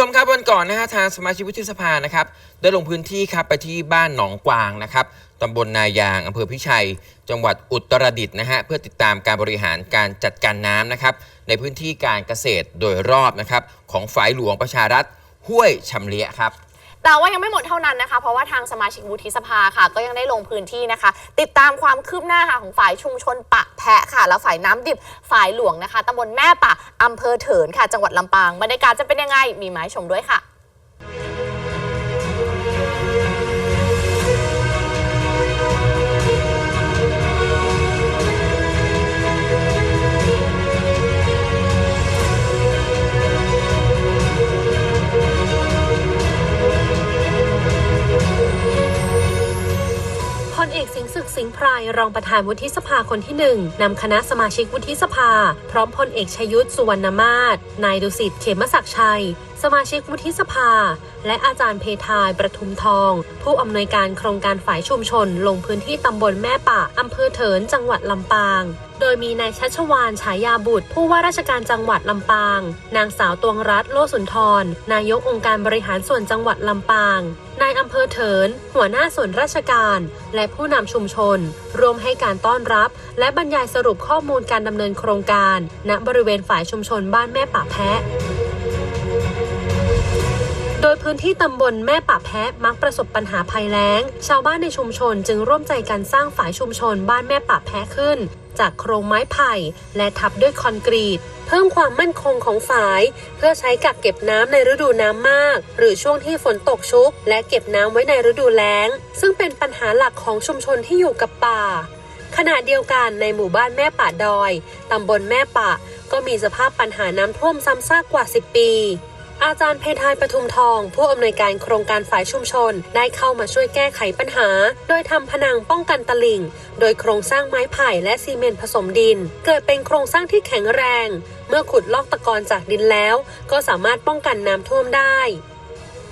ชมครับวันก่อนนะฮะทางสมาชิกวุฒิสภานะครับได้ลงพื้นที่ครับไปที่บ้านหนองกวางนะครับตำบลนายางอำเภอพิชัย จังหวัดอุตรดิตถ์นะฮะเพื่อติดตามการบริหารการจัดการน้ำนะครับในพื้นที่การเกษตรโดยรอบนะครับของฝ่ายหลวงประชารัฐห้วยชำเลียครับ แต่ว่ายังไม่หมดเท่านั้นนะคะ เพราะว่าทางสมาชิกวุฒิสภาค่ะ ก็ยังได้ลงพื้นที่นะคะ ติดตามความคืบหน้าค่ะของฝ่ายชุมชนปะแพะค่ะ แล้วฝ่ายน้ำดิบฝ่ายหลวงนะคะตำบลแม่ปะอำเภอเถินค่ะ จังหวัดลำปางบรรยากาศจะเป็นยังไงมีมาให้ชมด้วยค่ะ สิงห์ไพรรองประธานวุฒิสภาคนที่หนึ่งนำคณะสมาชิกวุฒิสภา พร้อมพลเอกชยุทธสุวรรณมาศนายดุสิตเขมศักดิ์ชัย สมาชิกวุฒิสภา และอาจารย์เพทายประทุมทอง ผู้อำนวยการโครงการฝ่ายชุมชน ลงพื้นที่ตำบลแม่ปะอำเภอเถินจังหวัดลำปาง โดยมีนายชัชวานฉายาบุตร ผู้ว่าราชการจังหวัดลำปาง นางสาวตวงรัตน์โลสุนทร นายกองค์การบริหารส่วนจังหวัดลำปาง นายอำเภอเถิน หัวหน้าส่วนราชการ และผู้นำชุมชน รวมให้การต้อนรับ และบรรยายสรุปข้อมูลการดำเนินโครงการ ณบริเวณฝ่ายชุมชนบ้านแม่ป่าแพะ โดยพื้นที่ตำบลแม่ป่าแพะมักประสบปัญหาภัยแล้ง ชาวบ้านในชุมชนจึงร่วมใจกันสร้างฝ่ายชุมชนบ้านแม่ป่าแพะขึ้น จากโครงไม้ไผ่และทับด้วยคอนกรีต เพิ่มความมั่นคงของฝาย เพื่อใช้กักเก็บน้ำในฤดูน้ำมาก หรือช่วงที่ฝนตกชุก และเก็บน้ำไว้ในฤดูแล้ง ซึ่งเป็นปัญหาหลักของชุมชนที่อยู่กับป่าขณะเดียวกันในหมู่บ้านแม่ป่าดอย ตำบลแม่ป่าก็มีสภาพปัญหาน้ำท่วมซ้ำซากกว่า 10 ปี อาจารย์เพทายปทุมทอง ผู้อำนวยการโครงการฝ่ายชุมชน ได้เข้ามาช่วยแก้ไขปัญหา โดยทำผนังป้องกันตลิ่ง โดยโครงสร้างไม้ไผ่และซีเมนต์ผสมดิน เกิดเป็นโครงสร้างที่แข็งแรง เมื่อขุดลอกตะกอนจากดินแล้ว ก็สามารถป้องกันน้ำท่วมได้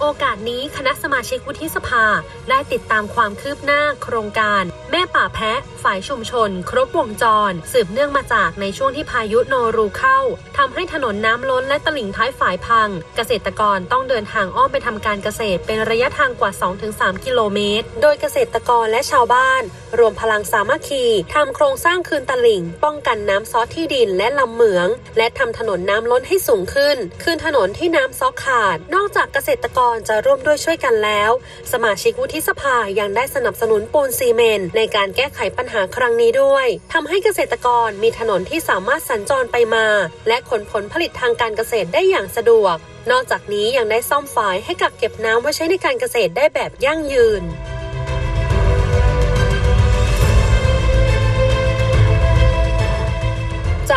โอกาสนี้คณะสมาชิกวุฒิสภาได้ติดตามความคืบหน้าโครงการ แม่ป่าแพะ ฝ่ายชุมชน ครบวงจร สืบเนื่องมาจากในช่วงที่พายุโนรูเข้าทำให้ถนนน้ำล้นและตลิ่งท้ายฝ่ายพัง เกษตรกรต้องเดินทางอ้อมไปทำการเกษตรเป็นระยะทางกว่า 2-3 กิโลเมตร โดยเกษตรกรและชาวบ้าน รวมพลังสามัคคีทำโครงสร้างคืนตลิ่ง ป้องกันน้ำซอที่ดินและลำเหมือง และทำถนนน้ำล้นให้สูงขึ้น คืนถนนที่น้ำซอขาด นอกจากเกษตรกรจะร่วมด้วยช่วยกันแล้ว สมาชิกวุฒิสภายังได้สนับสนุนปูนซีเมนต์ในการแก้ไขปัญหาครั้งนี้ด้วยทำให้เกษตรกรมีถนนที่สามารถสัญจรไปมา และขนผลผลิตทางการเกษตรได้อย่างสะดวก นอกจากนี้ยังได้ซ่อมฝายให้กักเก็บน้ำไว้ใช้ในการเกษตรได้แบบยั่งยืน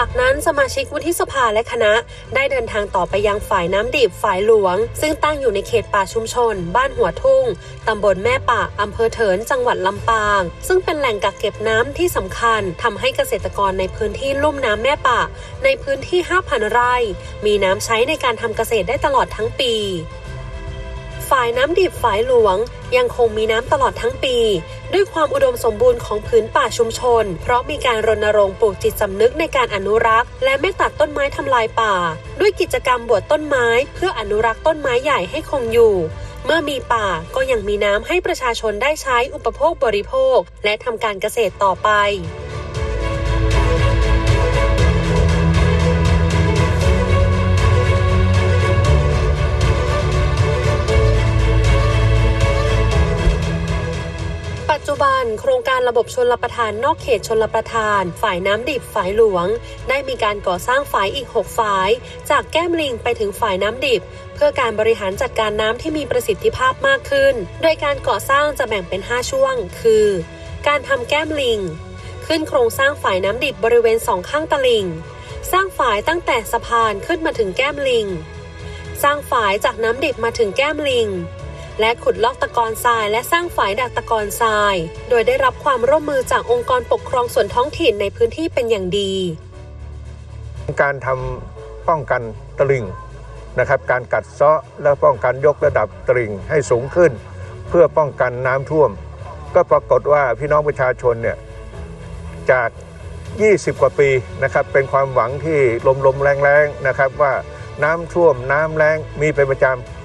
จากนั้นสมาชิกวุฒิสภาและคณะ ได้เดินทางต่อไปยังฝ่ายน้ำดิบฝ่ายหลวง ซึ่งตั้งอยู่ในเขตป่าชุมชน บ้านหัวทุ่งตำบลแม่ป่าอำเภอเถินจังหวัดลำปาง ซึ่งเป็นแหล่งกักเก็บน้ำที่สำคัญทำให้เกษตรกรในพื้นที่ลุ่มน้ำแม่ป่า ในพื้นที่ 5,000 ไร่ มีน้ำใช้ในการทำเกษตรได้ตลอดทั้งปี ฝ่ายน้ำดิบฝ่ายหลวง ยังคงมีน้ำตลอดทั้งปี ด้วยความอุดมสมบูรณ์ของพื้นป่าชุมชน เพราะมีการรณรงค์ปลูกจิตสำนึกในการอนุรักษ์ และไม่ตัดต้นไม้ทำลายป่า ด้วยกิจกรรมบวชต้นไม้ เพื่ออนุรักษ์ต้นไม้ใหญ่ให้คงอยู่ เมื่อมีป่าก็ยังมีน้ำให้ประชาชนได้ใช้อุปโภคบริโภค และทำการเกษตรต่อไป บัน โครงการระบบชนรประทานนอกเขตชนรประทาน ฝ่ายน้ำดิบฝ่ายหลวง ได้มีการก่อสร้างฝ่ายอีก 6 ฝ่าย จากแก้มลิงไปถึงฝ่ายน้ำดิบ เพื่อการบริหารจัดการน้ำที่มีประสิทธิภาพมากขึ้น โดยการก่อสร้างจะแบ่งเป็น 5 ช่วง คือ การทำแก้มลิง ขึ้นโครงสร้างฝ่ายน้ำดิบบริเวณสองข้างตลิ่ง สร้างฝ่ายตั้งแต่สะพานขึ้นมาถึงแก้มลิง สร้างฝ่ายจากน้ำดิบมาถึงแก้มลิง และขุดลอกตะกอนทรายและสร้างฝายดักตะกอนทราย โดยได้รับความร่วมมือจากองค์กรปกครองส่วนท้องถิ่นในพื้นที่เป็นอย่างดี การทำป้องกันตลิ่งนะครับ การกัดเซาะและป้องกันยกระดับตลิ่งให้สูงขึ้น เพื่อป้องกันน้ำท่วม ก็ปรากฏว่าพี่น้องประชาชนเนี่ยจาก 20 กว่าปีนะครับเป็นความหวังที่ลมๆแรงๆนะครับว่าน้ำท่วมน้ำแรงมีเป็นประจำ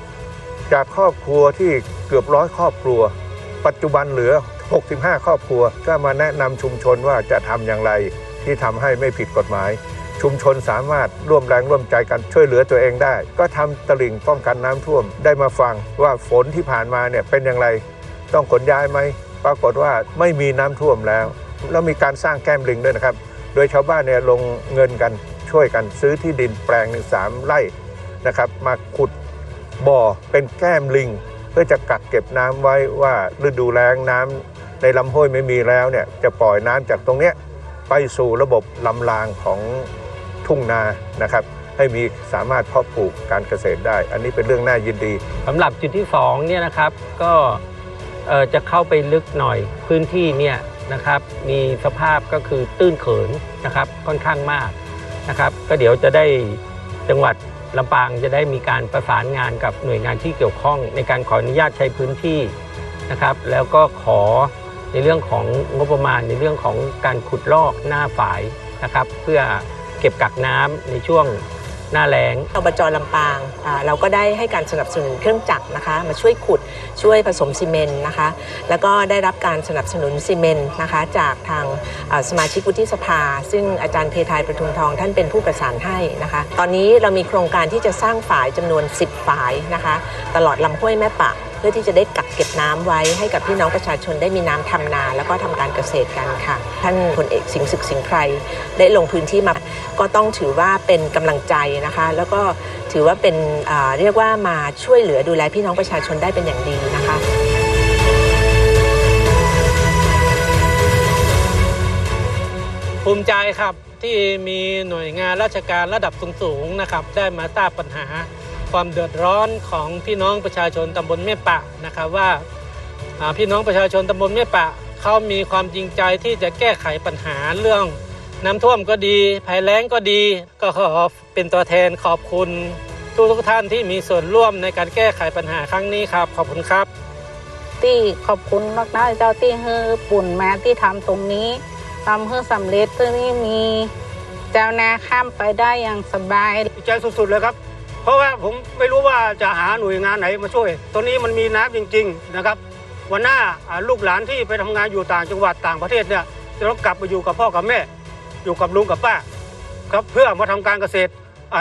จากครอบครัวที่เกือบร้อยครอบครัว ปัจจุบันเหลือ 65 ครอบครัว ก็มาแนะนำชุมชนว่าจะทำอย่างไรที่ทำให้ไม่ผิดกฎหมาย ชุมชนสามารถร่วมแรงร่วมใจกันช่วยเหลือตัวเองได้ ก็ทำตลิ่งป้องกันน้ำท่วมได้มาฟังว่าฝนที่ผ่านมาเนี่ยเป็นอย่างไร ต้องขนย้ายไหมปรากฏว่าไม่มีน้ำท่วมแล้ว แล้วมีการสร้างแก้มลิงด้วยนะครับ โดยชาวบ้านเนี่ยลงเงินกันช่วยกันซื้อที่ดินแปลงหนึ่งสามไร่นะครับ มาขุด บ่อเป็นแก้มลิง เพื่อจะกักเก็บน้ำไว้ว่าฤดูแล้งน้ำในลำห้วยไม่มีแล้วเนี่ยจะปล่อยน้ำจากตรงเนี้ยไปสู่ระบบลำรางของทุ่งนานะครับ ให้มีสามารถเพาะปลูกการเกษตรได้ อันนี้เป็นเรื่องน่ายินดีสำหรับจุดที่2เนี่ยนะครับก็จะเข้าไปลึกหน่อยพื้นที่เนี่ยนะครับ มีสภาพก็คือตื้นเขินนะครับค่อนข้างมากนะครับ ก็เดี๋ยวจะได้จังหวัด ลำปางจะได้มีการประสานงานกับหน่วยงานที่เกี่ยวข้อง ในการขออนุญาตใช้พื้นที่นะครับ แล้วก็ขอในเรื่องของงบประมาณในเรื่องของการขุดลอกหน้าฝายนะครับ เพื่อเก็บกักน้ำในช่วงหน้าแล้งอบจลำปางเราก็ได้ให้การสนับสนุนเครื่องจักรนะคะ มาช่วยขุด ช่วยผสมซีเมนต์นะคะ แล้วก็ได้รับการสนับสนุนซีเมนต์นะคะ จากทางสมาชิกวุฒิสภา ซึ่งอาจารย์เพทายประทุมทองท่านเป็นผู้ประสานให้นะคะ ตอนนี้เรามีโครงการที่จะสร้างฝายจำนวน 10 ฝายนะคะ ตลอดลำห้วยแม่ปะเพื่อที่จะได้กักเก็บน้ำไว้ให้กับพี่น้องประชาชนได้มีน้ำทำนา แล้วก็ทำการเกษตรกันค่ะ ท่านพลเอกสิงห์ศึกสิงห์ไพรได้ลงพื้นที่มาก็ต้องถือว่าเป็นกำลังใจนะคะ แล้วก็ ถือว่าเป็นเรียกว่ามาช่วยเหลือดูแลพี่น้องประชาชนได้เป็นอย่างดีนะคะภูมิใจครับที่มีหน่วยงานราชการระดับสูงๆนะครับ ได้มาทราบปัญหาความเดือดร้อนของพี่น้องประชาชนตำบลแม่ปะนะครับว่าอ่าพี่น้องประชาชนตำบลแม่ปะเขามีความจริงใจที่จะแก้ไขปัญหาเรื่อง น้ำท่วมก็ดีภัยแล้งก็ดี ก็ขอเป็นตัวแทนขอบคุณ ทุกทุกๆท่านที่มีส่วนร่วมในการแก้ไขปัญหาครั้งนี้ครับ ขอบคุณครับ ที่ขอบคุณมากนะเจ้าที่เฮอปุ่นมาที่ทำตรงนี้ทำให้สำเร็จที่นี่มีเจ้านาข้ามไปได้อย่างสบายดีใจสุดๆเลยครับ เพราะว่าผมไม่รู้ว่าจะหาหน่วยงานไหนมาช่วยตัวนี้มันมีน้ำจริง ๆนะครับ วันหน้าอ่าลูกหลานที่ไปทำงานอยู่ต่างจังหวัดต่างประเทศเนี่ยจะต้องกลับมาอยู่กับพ่อกับแม่ อยู่กับลุงกับป้าครับเพื่อมาทำการเกษตร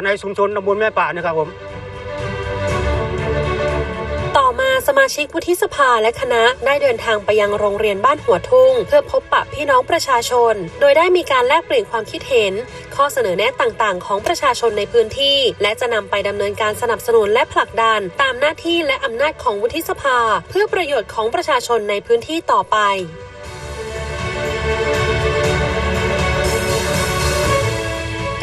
ในชุมชนตำบลแม่ป่าเนี่ยครับผม ต่อมาสมาชิกวุฒิสภาและคณะได้เดินทางไปยังโรงเรียนบ้านหัวทุ่ง เพื่อพบปะพี่น้องประชาชน โดยได้มีการแลกเปลี่ยนความคิดเห็น ข้อเสนอแนะต่างๆ ของประชาชนในพื้นที่ และจะนำไปดำเนินการสนับสนุนและผลักดัน ตามหน้าที่และอำนาจของวุฒิสภา เพื่อประโยชน์ของประชาชนในพื้นที่ต่อไป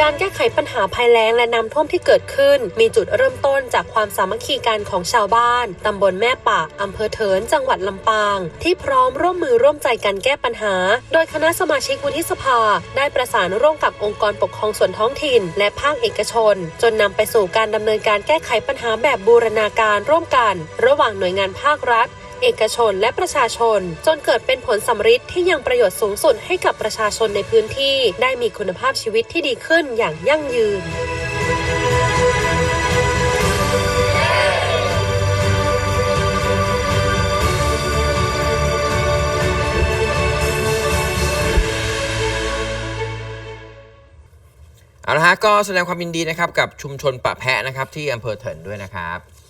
การแก้ไขปัญหาภัยแล้งและน้ำท่วมที่เกิดขึ้น มีจุดเริ่มต้นจากความสามัคคีกันของชาวบ้าน ตำบลแม่ปะอำเภอเถิน จังหวัดลำปาง ที่พร้อมร่วมมือร่วมใจกันแก้ปัญหา โดยคณะสมาชิกวุฒิสภา ได้ประสานร่วมกับองค์กรปกครองส่วนท้องถิ่น และภาคเอกชน จนนำไปสู่การดำเนินการแก้ไขปัญหาแบบบูรณาการร่วมกัน ระหว่างหน่วยงานภาครัฐ เอกชนและประชาชน จนเกิดเป็นผลสำฤทธิ์ที่ยังประโยชน์สูงสุดให้กับประชาชนในพื้นที่ ได้มีคุณภาพชีวิตที่ดีขึ้นอย่างยั่งยืนเอาละฮะก็แสดงความยินดีนะครับกับชุมชนปะแพะนะครับที่อำเภอเถินด้วยนะครับ